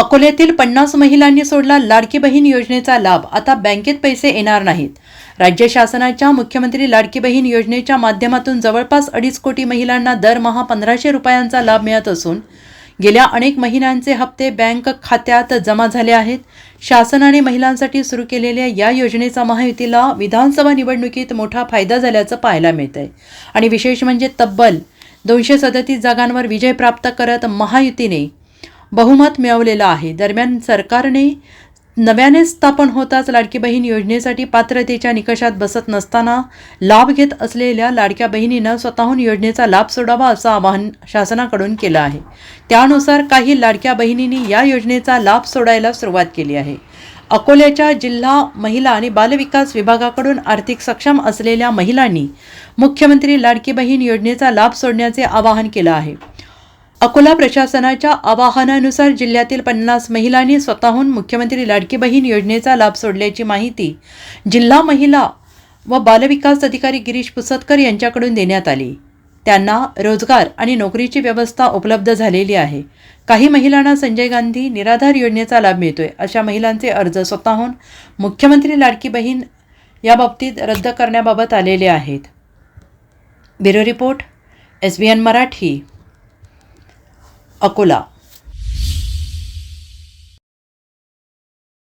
अकोल्यातील पन्नास महिलांनी सोडला लाडकी बहीण योजनेचा लाभ. आता बँकेत पैसे येणार नाहीत. राज्य शासनाच्या मुख्यमंत्री लाडकी बहीण योजनेच्या माध्यमातून जवळपास अडीच कोटी महिलांना दरमहा पंधराशे रुपयांचा लाभ मिळत असून गेल्या अनेक महिन्यांचे हप्ते बँक खात्यात जमा झाले आहेत. शासनाने महिलांसाठी सुरू केलेल्या या योजनेचा महायुतीला विधानसभा निवडणुकीत मोठा फायदा झाल्याचं पाहायला मिळत आहे आणि विशेष म्हणजे तब्बल दोनशे सदतीस जागांवर विजय प्राप्त करत महायुतीने बहुमत मिळवलेलं आहे. दरम्यान सरकारने नव्याने स्थापन होताच लाडकी बहीण योजनेसाठी पात्रतेच्या निकषात बसत नसताना लाभ घेत असलेल्या लाडक्या बहिणीनं स्वतःहून योजनेचा लाभ सोडावा असं आवाहन शासनाकडून केलं आहे. त्यानुसार काही लाडक्या बहिणींनी या योजनेचा लाभ सोडायला सुरुवात केली आहे. अकोल्याच्या जिल्हा महिला आणि बालविकास विभागाकडून आर्थिक सक्षम असलेल्या महिलांनी मुख्यमंत्री लाडकी बहीण योजनेचा लाभ सोडण्याचे आवाहन केलं आहे. अकोला प्रशासनाच्या आवाहनानुसार जिल्ह्यातील पन्नास महिलांनी स्वतःहून मुख्यमंत्री लाडकी बहीण योजनेचा लाभ सोडल्याची माहिती जिल्हा महिला व बालविकास अधिकारी गिरीश पुसतकर यांच्याकडून देण्यात आली. त्यांना रोजगार आणि नोकरीची व्यवस्था उपलब्ध झालेली आहे. काही महिलांना संजय गांधी निराधार योजनेचा लाभ मिळतोय. अशा महिलांचे अर्ज स्वतःहून मुख्यमंत्री लाडकी बहीण याबाबतीत रद्द करण्याबाबत आलेले आहेत. Bureau report S B N Marathi. Akola.